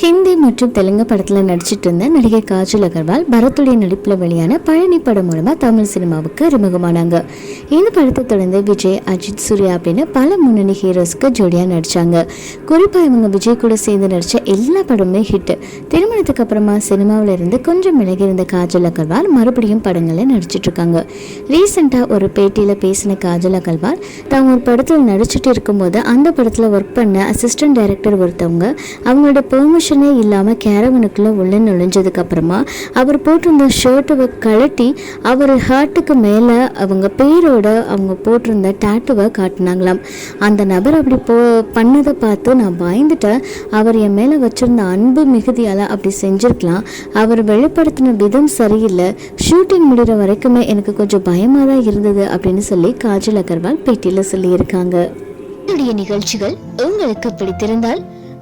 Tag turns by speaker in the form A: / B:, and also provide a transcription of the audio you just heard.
A: ஹிந்தி மற்றும் தெலுங்கு படத்தில் நடிச்சிட்டு இருந்த நடிகை காஜல் அகர்வால் பரத்துடைய நடிப்பில் வெளியான பழனி படம் மூலமாக தமிழ் சினிமாவுக்கு அறிமுகமானாங்க. இந்த படத்தை தொடர்ந்து விஜய் அஜித் சூர்யா அப்படின்னு பல முன்னணி ஹீரோஸ்க்கு ஜோடியாக நடித்தாங்க குறிப்பாக இவங்க விஜய் கூட சேர்ந்து நடித்த எல்லா படமுமே ஹிட் திருமணத்துக்கு அப்புறமா சினிமாவில் இருந்து கொஞ்சம் விலகி இருந்த காஜல் அகர்வால் மறுபடியும் படங்களை நடிச்சிட்டு இருக்காங்க. ரீசெண்டாக ஒரு பேட்டியில் பேசின காஜல் அகர்வால் தான் ஒரு படத்தில் நடிச்சிட்டு இருக்கும்போது அந்த படத்தில் ஒர்க் பண்ண அசிஸ்டன்ட் டைரக்டர் ஒருத்தவங்க அவங்களோட பெர்மிஷன் இல்லாமல் கேரவனுக்குள்ளே உள்ளே நுழைஞ்சதுக்கு அப்புறமா அவர் போட்டிருந்த ஷர்ட்டை கழட்டி அவர் ஹார்ட்டுக்கு மேலே அவங்க பேரோட அவங்க போட்டிருந்த டேட்டுவை காட்டினாங்களாம். அந்த நபர் அப்படி போ பண்ணதை பார்த்து நான் பயந்துட்டேன். அவர் என் மேலே வச்சிருந்த அன்பு மிகுதியால் அப்படி செஞ்சிருக்கலாம். அவர் வெளிப்படுத்தின விதம் சரியில்லை. ஷூட்டிங் முடிகிற வரைக்குமே எனக்கு கொஞ்சம் பயமாக தான் இருந்தது அப்படின்னு சொல்லி காஜல் அகர்வால் பேட்டியில் சொல்லியிருக்காங்க. என்னுடைய நிகழ்ச்சிகள் உங்களுக்கு பிடித்திருந்தால்